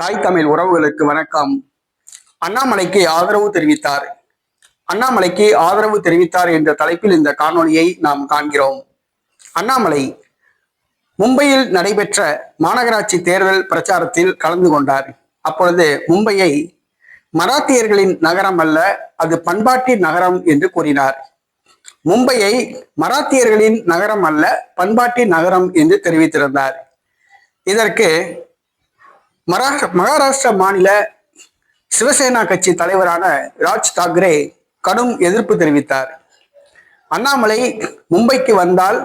தாய் தமிழ் உறவுகளுக்கு வணக்கம். அண்ணாமலைக்கு ஆதரவு தெரிவித்தார். அண்ணாமலைக்கு ஆதரவு தெரிவித்தார் என்ற தலைப்பில் இந்த காணொலியை நாம் காண்கிறோம். அண்ணாமலை மும்பையில் நடைபெற்ற மாநகராட்சி தேர்தல் பிரச்சாரத்தில் கலந்து கொண்டார். அப்பொழுது மும்பையை மராத்தியர்களின் நகரம் அல்ல அது பண்பாட்டின் நகரம் என்று கூறினார். மும்பையை மராத்தியர்களின் நகரம் அல்ல பண்பாட்டின் நகரம் என்று தெரிவித்திருந்தார். இதற்கு மகாராஷ்டிர மகாராஷ்டிரா மாநில சிவசேனா கட்சி தலைவரான ராஜ் தாக்கரே கடும் எதிர்ப்பு தெரிவித்தார். அண்ணாமலை மும்பைக்கு வந்தால்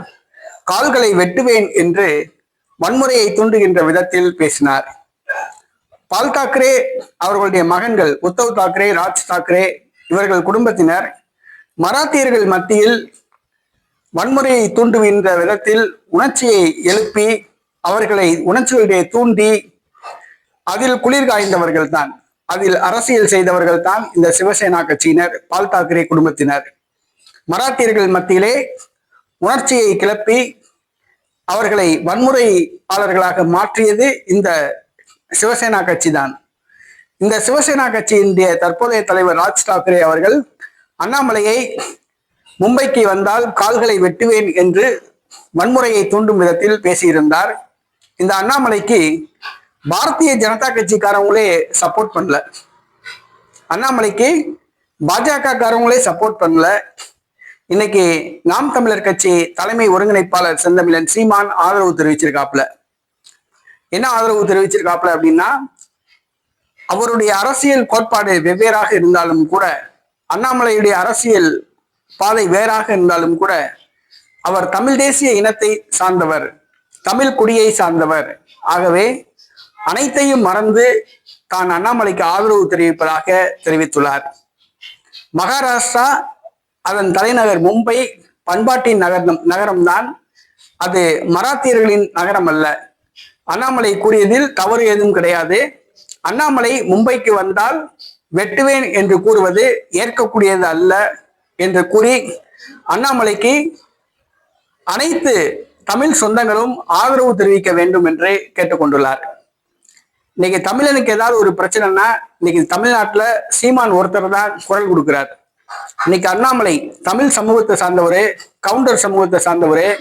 கால்களை வெட்டுவேன் என்று வன்முறையை தூண்டுகின்ற விதத்தில் பேசினார். பால் தாக்கரே அவர்களுடைய மகன்கள் உத்தவ் தாக்கரே ராஜ் தாக்கரே இவர்கள் குடும்பத்தினர் மராத்தியர்கள் மத்தியில் வன்முறையை தூண்டுகின்ற விதத்தில் உணர்ச்சியை எழுப்பி அவர்களை உணர்ச்சிகளிடையே தூண்டி அதில் குளிர் காய்ந்தவர்கள் தான் அதில் அரசியல் செய்தவர்கள் தான் இந்த சிவசேனா கட்சியினர் பால் தாக்கரே குடும்பத்தினர். மராத்தியர்கள் மத்தியிலே உணர்ச்சியை கிளப்பி அவர்களை வன்முறையாளர்களாக மாற்றியது இந்த சிவசேனா கட்சி தான் இந்த சிவசேனா கட்சியினுடைய தற்போதைய தலைவர் ராஜ் தாக்கரே அவர்கள் அண்ணாமலையை மும்பைக்கு வந்தால் கால்களை வெட்டுவேன் என்று வன்முறையை தூண்டும் விதத்தில் பேசியிருந்தார். இந்த அண்ணாமலைக்கு பாரதிய ஜனதா கட்சிக்காரங்களே சப்போர்ட் பண்ணல. அண்ணாமலைக்கு பாஜக காரங்களே சப்போர்ட் பண்ணல. இன்னைக்கு நாம் தமிழர் கட்சி தலைமை ஒருங்கிணைப்பாளர் செந்தமிழன் சீமான் ஆதரவு தெரிவிச்சிருக்காப்ல என்ன ஆதரவு தெரிவிச்சிருக்காப்ல அப்படின்னா அவருடைய அரசியல் கோட்பாடு வெவ்வேறாக இருந்தாலும் கூட அண்ணாமலையுடைய அரசியல் பாதை வேறாக இருந்தாலும் கூட அவர் தமிழ் தேசிய இனத்தை சார்ந்தவர் தமிழ் குடியை சார்ந்தவர். ஆகவே அனைத்தையும் மறந்து தான் அண்ணாமலைக்கு ஆதரவு தெரிவிப்பதாக தெரிவித்துள்ளார். மகாராஷ்டிரா அதன் தலைநகர் மும்பை பண்பாட்டின் நகரம் நகரம்தான் அது மராத்தியர்களின் நகரம் அல்ல அண்ணாமலை கூறியதில் தவறு ஏதும் கிடையாது. அண்ணாமலை மும்பைக்கு வந்தால் வெட்டுவேன் என்று கூறுவது ஏற்கக்கூடியது அல்ல என்று கூறி அண்ணாமலைக்கு அனைத்து தமிழ் சொந்தங்களும் ஆதரவு தெரிவிக்க வேண்டும் என்று கேட்டுக்கொண்டுள்ளார். இன்னைக்கு தமிழனுக்கு ஏதாவது ஒரு பிரச்சனைனா இன்னைக்கு தமிழ்நாட்டுல சீமான் ஒருத்தர் தான் குரல் கொடுக்கிறார். இன்னைக்கு அண்ணாமலை தமிழ் சமூகத்தை சார்ந்தவர் கவுண்டர் சமூகத்தை சார்ந்தவர்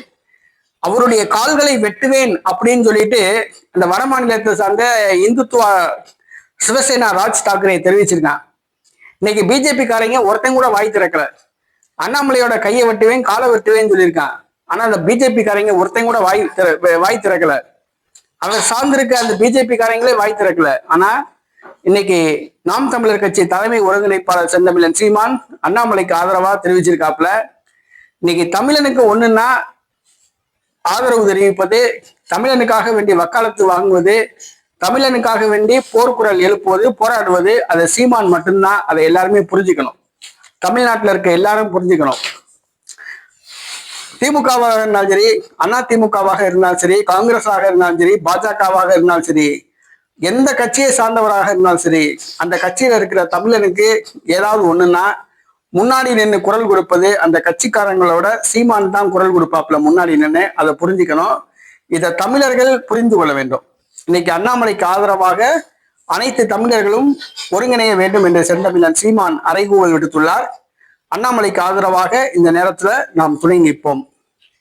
அவருடைய கால்களை வெட்டுவேன் அப்படின்னு சொல்லிட்டு அந்த வட மாநிலத்தை சார்ந்த இந்துத்துவ சிவசேனா ராஜ் தாக்கரே தெரிவிச்சிருக்கான். இன்னைக்கு பிஜேபி காரங்க ஒருத்தன் கூட வாய் திறக்கல. அண்ணாமலையோட கையை வெட்டுவேன் காலை வெட்டுவேன்னு சொல்லியிருக்கான். ஆனா அந்த பிஜேபி காரங்க ஒருத்தன் கூட வாய் திற- வாய் திறக்கல. அவர் சார்ந்திருக்க அந்த பிஜேபி காரங்களே வாய் திறக்கல. ஆனா இன்னைக்கு நாம் தமிழர் கட்சி தலைமை ஒருங்கிணைப்பாளர் செந்தமிழன் சீமான் அண்ணாமலைக்கு ஆதரவா தெரிவிச்சிருக்காப்ல இன்னைக்கு தமிழனுக்கு ஒண்ணுன்னா ஆதரவு தெரிவிப்பது தமிழனுக்காக வேண்டி வக்காலத்து வாங்குவது தமிழனுக்காக வேண்டி போர்க்குரல் எழுப்புவது போராடுவது அதை சீமான் மட்டும்தான். அதை எல்லாருமே புரிஞ்சுக்கணும். தமிழ்நாட்டில் இருக்க எல்லாரும் புரிஞ்சுக்கணும். திமுகவாக இருந்தாலும் சரி அண்ணா திமுகவாக இருந்தாலும் சரி காங்கிரஸாக இருந்தாலும் சரி பாஜகவாக இருந்தாலும் சரி எந்த கட்சியை சார்ந்தவராக இருந்தாலும் சரி அந்த கட்சியில இருக்கிற தமிழனுக்கு ஏதாவது ஒண்ணுன்னா முன்னாடி நின்று குரல் கொடுப்பது அந்த கட்சிக்காரங்களோட சீமான் தான் குரல் கொடுப்பாப்புல முன்னாடி நின்று அதை புரிஞ்சுக்கணும். இதை தமிழர்கள் புரிந்து கொள்ள வேண்டும். இன்னைக்கு அண்ணாமலைக்கு ஆதரவாக அனைத்து தமிழர்களும் ஒருங்கிணைய வேண்டும் என்று செந்தமிழன் சீமான் அறைகூவல் விடுத்துள்ளார். அண்ணாமலைக்கு ஆதரவாக இந்த நேரத்துல நாம் துணை நிற்போம்